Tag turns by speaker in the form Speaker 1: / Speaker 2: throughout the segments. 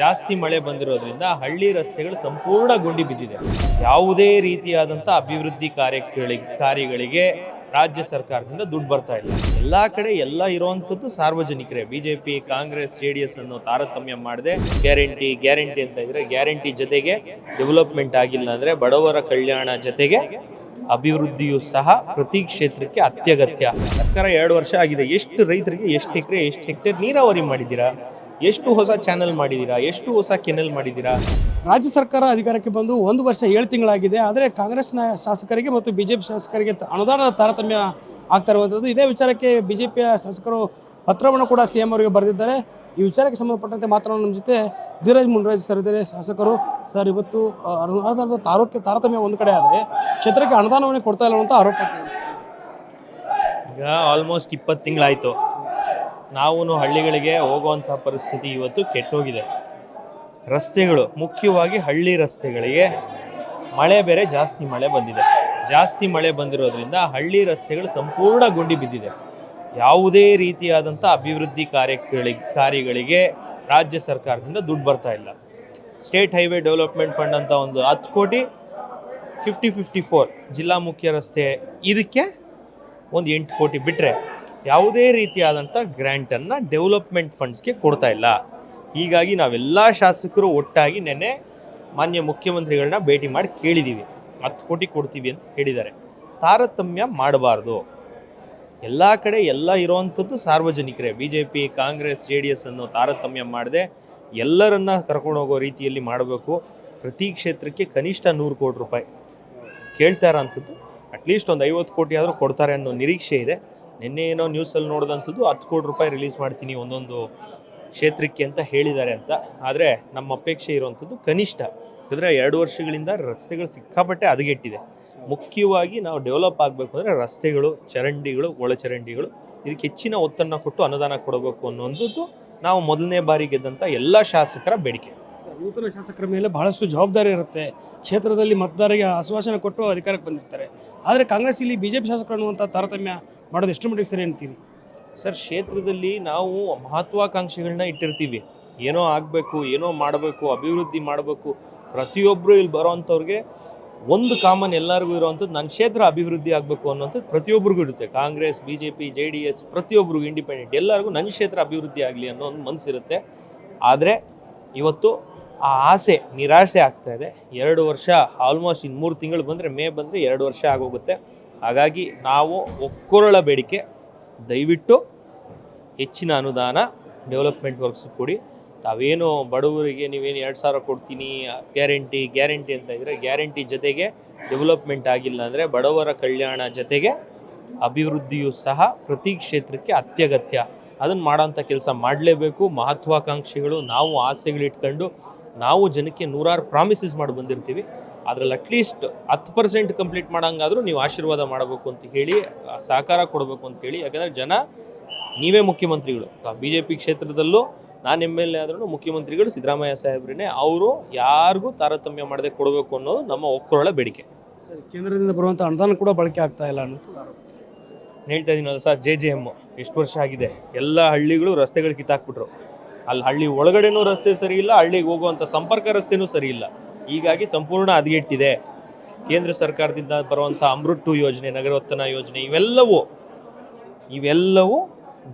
Speaker 1: ಜಾಸ್ತಿ ಮಳೆ ಬಂದಿರೋದ್ರಿಂದ ಹಳ್ಳಿ ರಸ್ತೆಗಳು ಸಂಪೂರ್ಣ ಗುಂಡಿ ಬಿದ್ದಿದೆ. ಯಾವುದೇ ರೀತಿಯಾದಂಥ ಅಭಿವೃದ್ಧಿ ಕಾರ್ಯಗಳಿಗೆ ಕಾರ್ಯಗಳಿಗೆ ರಾಜ್ಯ ಸರ್ಕಾರದಿಂದ ದುಡ್ಡು ಬರ್ತಾ ಇಲ್ಲ. ಎಲ್ಲ ಕಡೆ ಎಲ್ಲ ಇರುವಂಥದ್ದು ಸಾರ್ವಜನಿಕರೇ. BJP, Congress, J D S ಅನ್ನು ತಾರತಮ್ಯ ಮಾಡದೆ. ಗ್ಯಾರಂಟಿ ಗ್ಯಾರಂಟಿ ಅಂತ ಇದ್ರೆ ಗ್ಯಾರಂಟಿ ಜೊತೆಗೆ ಡೆವಲಪ್ಮೆಂಟ್ ಆಗಿಲ್ಲ ಅಂದ್ರೆ ಬಡವರ ಕಲ್ಯಾಣ ಜೊತೆಗೆ ಅಭಿವೃದ್ಧಿಯು ಸಹ ಪ್ರತಿ ಕ್ಷೇತ್ರಕ್ಕೆ ಅತ್ಯಗತ್ಯ. ಸರ್ಕಾರ ಎರಡು ವರ್ಷ ಆಗಿದೆ. ಎಷ್ಟು ರೈತರಿಗೆ, ಎಷ್ಟು ಎಕರೆ, ಎಷ್ಟು ಹೆಕ್ಟೇರ್ ನೀರಾವರಿ ಮಾಡಿದ್ದೀರಾ? ಎಷ್ಟು ಹೊಸ ಚಾನೆಲ್ ಮಾಡಿದ್ದೀರಾ ಎಷ್ಟು ಹೊಸ ಕೆನಲ್ ಮಾಡಿದ್ದೀರಾ
Speaker 2: ರಾಜ್ಯ ಸರ್ಕಾರ ಅಧಿಕಾರಕ್ಕೆ ಬಂದು ಒಂದು ವರ್ಷ ಏಳು ತಿಂಗಳಾಗಿದೆ. ಆದರೆ ಕಾಂಗ್ರೆಸ್ನ ಶಾಸಕರಿಗೆ ಮತ್ತು ಬಿ ಜೆ ಪಿ ಶಾಸಕರಿಗೆ ಅನುದಾನದ ತಾರತಮ್ಯ ಆಗ್ತಾ ಇರುವಂಥದ್ದು. ಇದೇ ವಿಚಾರಕ್ಕೆ ಬಿ ಜೆ ಪಿಯ ಶಾಸಕರು ಪತ್ರವನ್ನು ಕೂಡ ಸಿ ಎಂ ಅವರಿಗೆ ಬರೆದಿದ್ದಾರೆ. ಈ ವಿಚಾರಕ್ಕೆ ಸಂಬಂಧಪಟ್ಟಂತೆ ಮಾತನಾಡೋ ನಮ್ಮ ಜೊತೆ ಧೀರಜ್ ಮುನ್ರಾಜ್ ಸರ್ ಇದ್ದಾರೆ. ಶಾಸಕರು ಸರ್ ಇವತ್ತು ಅನುದಾನದ ತಾರಕ್ಕೆ ತಾರತಮ್ಯ ಒಂದು ಕಡೆ ಆದರೆ ಕ್ಷೇತ್ರಕ್ಕೆ ಅನುದಾನವನ್ನು ಕೊಡ್ತಾ ಇಲ್ಲ ಅಂತ ಆರೋಪ
Speaker 1: ಈಗ ಆಲ್ಮೋಸ್ಟ್ ಇಪ್ಪತ್ತು ತಿಂಗಳಾಯಿತು. ನಾವು ಹಳ್ಳಿಗಳಿಗೆ ಹೋಗುವಂಥ ಪರಿಸ್ಥಿತಿ ಇವತ್ತು ಕೆಟ್ಟೋಗಿದೆ. ರಸ್ತೆಗಳು, ಮುಖ್ಯವಾಗಿ ಹಳ್ಳಿ ರಸ್ತೆಗಳಿಗೆ ಮಳೆ ಬೇರೆ ಜಾಸ್ತಿ ಮಳೆ ಬಂದಿದೆ. ಜಾಸ್ತಿ ಮಳೆ ಬಂದಿರೋದ್ರಿಂದ ಹಳ್ಳಿ ರಸ್ತೆಗಳು ಸಂಪೂರ್ಣ ಗುಂಡಿ ಬಿದ್ದಿದೆ. ಯಾವುದೇ ರೀತಿಯಾದಂಥ ಅಭಿವೃದ್ಧಿ ಕಾರ್ಯಗಳಿಗೆ ಕಾರ್ಯಗಳಿಗೆ ರಾಜ್ಯ ಸರ್ಕಾರದಿಂದ ದುಡ್ಡು ಬರ್ತಾ ಇಲ್ಲ. ಸ್ಟೇಟ್ ಹೈವೇ ಡೆವಲಪ್ಮೆಂಟ್ ಫಂಡ್ ಅಂತ ಒಂದು ಹತ್ತು ಕೋಟಿ, ಫಿಫ್ಟಿ ಫಿಫ್ಟಿ ಫೋರ್ ಜಿಲ್ಲಾ ಮುಖ್ಯ ರಸ್ತೆ ಇದಕ್ಕೆ ಒಂದು ಎಂಟು ಕೋಟಿ ಬಿಟ್ಟರೆ ಯಾವುದೇ ರೀತಿಯಾದಂಥ ಗ್ರ್ಯಾಂಟನ್ನು ಡೆವಲಪ್ಮೆಂಟ್ ಫಂಡ್ಸ್ಗೆ ಕೊಡ್ತಾ ಇಲ್ಲ. ಹೀಗಾಗಿ ನಾವೆಲ್ಲ ಶಾಸಕರು ಒಟ್ಟಾಗಿ ನೆನ್ನೆ ಮಾನ್ಯ ಮುಖ್ಯಮಂತ್ರಿಗಳನ್ನ ಭೇಟಿ ಮಾಡಿ ಕೇಳಿದ್ದೀವಿ ಹತ್ತು ಕೋಟಿ ಕೊಡ್ತೀವಿ ಅಂತ ಹೇಳಿದ್ದಾರೆ. ತಾರತಮ್ಯ ಮಾಡಬಾರ್ದು. ಎಲ್ಲ ಕಡೆ ಎಲ್ಲ ಇರೋವಂಥದ್ದು ಸಾರ್ವಜನಿಕರೇ. B J P Congress, J D S ಅನ್ನು ತಾರತಮ್ಯ ಮಾಡದೆ ಎಲ್ಲರನ್ನ ಕರ್ಕೊಂಡು ಹೋಗೋ ರೀತಿಯಲ್ಲಿ ಮಾಡಬೇಕು. ಪ್ರತಿ ಕ್ಷೇತ್ರಕ್ಕೆ ಕನಿಷ್ಠ ನೂರು ಕೋಟಿ ರೂಪಾಯಿ. ಕೇಳ್ತಾ ಇರೋಂಥದ್ದು, ಅಟ್ಲೀಸ್ಟ್ ಒಂದು ಐವತ್ತು ಕೋಟಿ ಆದರೂ ಕೊಡ್ತಾರೆ ಅನ್ನೋ ನಿರೀಕ್ಷೆ ಇದೆ. ನಿನ್ನೆ ಏನೋ ನ್ಯೂಸಲ್ಲಿ ನೋಡಿದಂಥದ್ದು ಹತ್ತು ಕೋಟಿ ರೂಪಾಯಿ ರಿಲೀಸ್ ಮಾಡ್ತೀನಿ ಒಂದೊಂದು ಕ್ಷೇತ್ರಕ್ಕೆ ಅಂತ ಹೇಳಿದ್ದಾರೆ ಅಂತ. ಆದರೆ ನಮ್ಮ ಅಪೇಕ್ಷೆ ಇರುವಂಥದ್ದು ಕನಿಷ್ಠ. ಯಾಕಂದರೆ ಎರಡು ವರ್ಷಗಳಿಂದ ರಸ್ತೆಗಳು ಸಿಕ್ಕಾಪಟ್ಟೆ ಹದಗೆಟ್ಟಿದೆ. ಮುಖ್ಯವಾಗಿ ನಾವು ಡೆವಲಪ್ ಆಗಬೇಕು ಅಂದರೆ ರಸ್ತೆಗಳು, ಚರಂಡಿಗಳು ಒಳಚರಂಡಿಗಳು ಇದಕ್ಕೆ ಹೆಚ್ಚಿನ ಒತ್ತನ್ನು ಕೊಟ್ಟು ಅನುದಾನ ಕೊಡಬೇಕು ಅನ್ನುವಂಥದ್ದು ನಾವು ಮೊದಲನೇ ಬಾರಿ ಗೆದ್ದಂಥ ಎಲ್ಲ ಶಾಸಕರ ಬೇಡಿಕೆ.
Speaker 2: ನೂತನ ಶಾಸಕರ ಮೇಲೆ ಬಹಳಷ್ಟು ಜವಾಬ್ದಾರಿ ಇರುತ್ತೆ. ಕ್ಷೇತ್ರದಲ್ಲಿ ಮತದಾರರಿಗೆ ಆಶ್ವಾಸನೆ ಕೊಟ್ಟು ಅಧಿಕಾರಕ್ಕೆ ಬಂದಿರ್ತಾರೆ. ಆದರೆ ಕಾಂಗ್ರೆಸ್ ಇಲ್ಲಿ ಬಿ ಜೆ ಪಿ ಶಾಸಕರು ಅನ್ನುವಂಥ ತಾರತಮ್ಯ ಮಾಡೋದು ಎಷ್ಟು ಮಟ್ಟಿಗೆ ಸರಿ ಅಂತೀರಿ?
Speaker 1: ಸರ್, ಕ್ಷೇತ್ರದಲ್ಲಿ ನಾವು ಮಹತ್ವಾಕಾಂಕ್ಷೆಗಳನ್ನ ಇಟ್ಟಿರ್ತೀವಿ. ಏನೋ ಆಗಬೇಕು, ಏನೋ ಮಾಡಬೇಕು, ಅಭಿವೃದ್ಧಿ ಮಾಡಬೇಕು. ಪ್ರತಿಯೊಬ್ಬರು ಇಲ್ಲಿ ಬರೋವಂಥವ್ರಿಗೆ ಒಂದು ಕಾಮನ್ ಎಲ್ಲರಿಗೂ ಇರುವಂಥದ್ದು ನನ್ನ ಕ್ಷೇತ್ರ ಅಭಿವೃದ್ಧಿ ಆಗಬೇಕು ಅನ್ನೋಂಥದ್ದು ಪ್ರತಿಯೊಬ್ಬರಿಗೂ ಇರುತ್ತೆ. Congress B J P J D S ಪ್ರತಿಯೊಬ್ಬರಿಗೂ ಇಂಡಿಪೆಂಡೆಂಟ್ ಎಲ್ಲರಿಗೂ ನನ್ನ ಕ್ಷೇತ್ರ ಅಭಿವೃದ್ಧಿ ಆಗಲಿ ಅನ್ನೋ ಒಂದು ಮನಸ್ಸಿರುತ್ತೆ. ಆದರೆ ಇವತ್ತು ಆ ಆಸೆ, ನಿರಾಸೆ ಆಗ್ತಾ ಇದೆ. ಎರಡು ವರ್ಷ ಆಲ್ಮೋಸ್ಟ್ ಇನ್ನು ಮೂರು ತಿಂಗಳು ಬಂದರೆ, ಮೇ ಬಂದರೆ ಎರಡು ವರ್ಷ ಆಗೋಗುತ್ತೆ. ಹಾಗಾಗಿ ನಾವು ಒಕ್ಕೊರಳ ಬೇಡಿಕೆ. ದಯವಿಟ್ಟು ಹೆಚ್ಚಿನ ಅನುದಾನ ಡೆವಲಪ್ಮೆಂಟ್ ವರ್ಕ್ಸ್ ಕೊಡಿ. ತಾವೇನು ಬಡವರಿಗೆ ನೀವೇನು ಎರಡು ಸಾವಿರ ಕೊಡ್ತೀನಿ ಗ್ಯಾರಂಟಿ ಗ್ಯಾರಂಟಿ ಅಂತ ಇದ್ರೆ ಗ್ಯಾರಂಟಿ ಜೊತೆಗೆ ಡೆವಲಪ್ಮೆಂಟ್ ಆಗಿಲ್ಲ ಅಂದರೆ ಬಡವರ ಕಲ್ಯಾಣ ಜೊತೆಗೆ ಅಭಿವೃದ್ಧಿಯು ಸಹ ಪ್ರತಿ ಕ್ಷೇತ್ರಕ್ಕೆ ಅತ್ಯಗತ್ಯ. ಅದನ್ನು ಮಾಡೋಂಥ ಕೆಲಸ ಮಾಡಲೇಬೇಕು. ಮಹತ್ವಾಕಾಂಕ್ಷಿಗಳು, ನಾವು ಆಸೆಗಳಿಟ್ಕೊಂಡು ನಾವು ಜನಕ್ಕೆ ನೂರಾರು ಪ್ರಾಮಿಸಸ್ ಮಾಡಿ ಬಂದಿರ್ತೀವಿ. ಅದರಲ್ಲಿ ಅಟ್ಲೀಸ್ಟ್ ಹತ್ತು ಪರ್ಸೆಂಟ್ ಕಂಪ್ಲೀಟ್ ಮಾಡೋಂಗಾದರೂ ನೀವು ಆಶೀರ್ವಾದ ಮಾಡಬೇಕು ಅಂತ ಹೇಳಿ ಸಹಕಾರ ಕೊಡಬೇಕು ಅಂತ ಹೇಳಿ. ಯಾಕಂದರೆ ಜನ ನೀವೇ ಮುಖ್ಯಮಂತ್ರಿಗಳು. ಬಿ ಜೆ ಪಿ ಕ್ಷೇತ್ರದಲ್ಲೂ ನಾನು ಎಂ ಎಲ್ ಎ ಆದ್ರೂ ಮುಖ್ಯಮಂತ್ರಿಗಳು ಸಿದ್ದರಾಮಯ್ಯ ಸಾಹೇಬ್ರೇ ಅವರು ಯಾರಿಗೂ ತಾರತಮ್ಯ ಮಾಡದೆ ಕೊಡಬೇಕು ಅನ್ನೋದು ನಮ್ಮ ಒಕ್ಕರೊಳ ಬೇಡಿಕೆ.
Speaker 2: ಸರ್ ಕೇಂದ್ರದಿಂದ ಬರುವಂಥ ಅನುದಾನ ಕೂಡ ಬಳಕೆ ಆಗ್ತಾ ಇಲ್ಲ
Speaker 1: ಹೇಳ್ತಾ ಇದ್ದೀನಲ್ಲ ಸರ್ ಜೆ ಜೆ ಎಂ ಎಷ್ಟು ವರ್ಷ ಆಗಿದೆ? ಎಲ್ಲ ಹಳ್ಳಿಗಳು ರಸ್ತೆಗಳು ಕಿತ್ತಾಕ್ಬಿಟ್ರು. ಅಲ್ಲಿ ಹಳ್ಳಿ ಒಳಗಡೆನೂ ರಸ್ತೆ ಸರಿ ಇಲ್ಲ, ಹಳ್ಳಿಗೆ ಹೋಗುವಂಥ ಸಂಪರ್ಕ ರಸ್ತೆನೂ ಸರಿ ಇಲ್ಲ. ಹೀಗಾಗಿ ಸಂಪೂರ್ಣ ಹದಗೆಟ್ಟಿದೆ ಕೇಂದ್ರ ಸರ್ಕಾರದಿಂದ ಬರುವಂಥ ಅಮೃತ್ ಯೋಜನೆ ನಗರೋತ್ತನ ಯೋಜನೆ, ಇವೆಲ್ಲವೂ ಇವೆಲ್ಲವೂ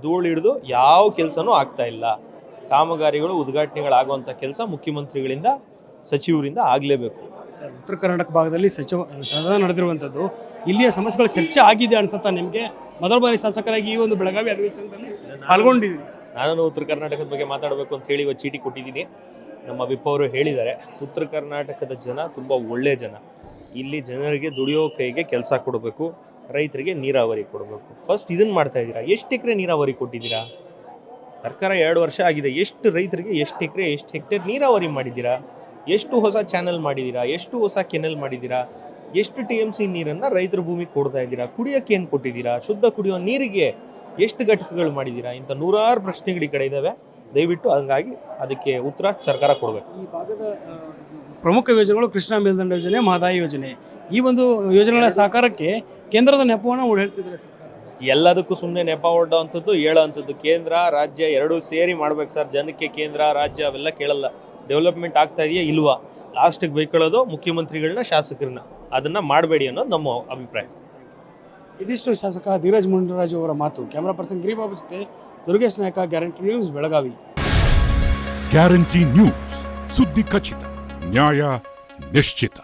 Speaker 1: ಧೂಳಿಡಿದು ಯಾವ ಕೆಲಸನೂ ಆಗ್ತಾ ಇಲ್ಲ. ಕಾಮಗಾರಿಗಳು ಉದ್ಘಾಟನೆಗಳಾಗುವಂಥ ಕೆಲಸ ಮುಖ್ಯಮಂತ್ರಿಗಳಿಂದ, ಸಚಿವರಿಂದ ಆಗಲೇಬೇಕು.
Speaker 2: ಉತ್ತರ ಕರ್ನಾಟಕ ಭಾಗದಲ್ಲಿ ಸಚಿವ, ಸದನ ನಡೆದಿರುವಂಥದ್ದು ಇಲ್ಲಿಯ ಸಮಸ್ಯೆಗಳ ಚರ್ಚೆ ಆಗಿದೆ ಅನ್ಸುತ್ತಾ ನಿಮಗೆ? ಮೊದಲ ಬಾರಿ ಶಾಸಕರಾಗಿ ಈ ಒಂದು ಬೆಳಗಾವಿ ಅಧಿವೇಶನದಲ್ಲಿ ಪಾಲ್ಗೊಂಡಿದ್ದೀರಿ.
Speaker 1: ನಾನು ಉತ್ತರ ಕರ್ನಾಟಕದ ಬಗ್ಗೆ ಮಾತಾಡಬೇಕು ಅಂತ ಹೇಳಿ ಚೀಟಿ ಕೊಟ್ಟಿದ್ದೀನಿ. ನಮ್ಮ ವಿಪ್ ಅವರು ಹೇಳಿದ್ದಾರೆ, ಉತ್ತರ ಕರ್ನಾಟಕದ ಜನ ತುಂಬ ಒಳ್ಳೆ ಜನ. ಇಲ್ಲಿ ಜನರಿಗೆ ದುಡಿಯೋ ಕೈಗೆ ಕೆಲಸ ಕೊಡಬೇಕು, ರೈತರಿಗೆ ನೀರಾವರಿ ಕೊಡಬೇಕು. ಫಸ್ಟ್ ಇದನ್ನು ಮಾಡ್ತಾ ಇದ್ದೀರಾ? ಎಷ್ಟು ಎಕರೆ ನೀರಾವರಿ ಕೊಟ್ಟಿದ್ದೀರಾ? ಸರ್ಕಾರ ಎರಡು ವರ್ಷ ಆಗಿದೆ, ಎಷ್ಟು ರೈತರಿಗೆ ಎಷ್ಟು ಎಕರೆ, ಎಷ್ಟು ಹೆಕ್ಟೇರ್ ನೀರಾವರಿ ಮಾಡಿದ್ದೀರಾ? ಎಷ್ಟು ಹೊಸ ಚಾನಲ್ ಮಾಡಿದ್ದೀರಾ? ಎಷ್ಟು ಹೊಸ ಕೆನಲ್ ಮಾಡಿದ್ದೀರಾ? ಎಷ್ಟು ಟಿ ಎಂ ಸಿ ನೀರನ್ನು ರೈತರ ಭೂಮಿಗೆ ಕೊಡ್ತಾ ಇದ್ದೀರಾ? ಕುಡಿಯೋಕ್ಕೆ ಏನು ಕೊಟ್ಟಿದ್ದೀರಾ? ಶುದ್ಧ ಕುಡಿಯೋ ನೀರಿಗೆ ಎಷ್ಟು ಘಟಕಗಳು ಮಾಡಿದ್ದೀರಾ? ಇಂಥ ನೂರಾರು ಪ್ರಶ್ನೆಗಳು ಈ ಕಡೆ ಇದ್ದಾವೆ ದಯವಿಟ್ಟು ಹಂಗಾಗಿ ಅದಕ್ಕೆ ಉತ್ತರ ಸರ್ಕಾರ ಕೊಡಬೇಕು.
Speaker 2: ಈ ಭಾಗದ ಪ್ರಮುಖ ಯೋಜನೆಗಳು ಕೃಷ್ಣ ಮೇಲ್ದಂಡ ಯೋಜನೆ ಮಹದಾಯಿ ಯೋಜನೆ. ಈ ಒಂದು ಯೋಜನೆಗಳ ಸಾಕಾರಕ್ಕೆ ಕೇಂದ್ರದ ನೆಪವನ್ನು ಹೇಳ್ತಿದ್ರೆ.
Speaker 1: ಎಲ್ಲದಕ್ಕೂ ಸುಮ್ಮನೆ ನೆಪ ಹೊಡ್ಡೋವಂಥದ್ದು ಹೇಳೋವಂಥದ್ದು ಕೇಂದ್ರ ರಾಜ್ಯ ಎರಡೂ ಸೇರಿ ಮಾಡ್ಬೇಕು ಸರ್. ಜನಕ್ಕೆ ಕೇಂದ್ರ ರಾಜ್ಯ ಅವೆಲ್ಲ ಕೇಳಲ್ಲ. ಡೆವಲಪ್ಮೆಂಟ್ ಆಗ್ತಾ ಇದೆಯಾ ಇಲ್ವಾ? ಲಾಸ್ಟಿಗೆ ಬೈಕೊಳ್ಳೋದು ಮುಖ್ಯಮಂತ್ರಿಗಳನ್ನ ಶಾಸಕರನ್ನ. ಅದನ್ನು ಮಾಡಬೇಡಿ ಅನ್ನೋದು ನಮ್ಮ ಅಭಿಪ್ರಾಯ.
Speaker 2: ಇದಿಷ್ಟು ಶಾಸಕ ಧೀರಜ್ ಮುಂಡರಾಜು ಅವರ ಮಾತು. ಕ್ಯಾಮರಾ ಪರ್ಸನ್ ಗಿರಿಬಾಬು ಜೊತೆ Durgesh Nayaka, guarantee news, Belagavi.
Speaker 3: Guarantee news. ಸುದ್ದಿ ಖಚಿತ, ನ್ಯಾಯ ನಿಶ್ಚಿತ.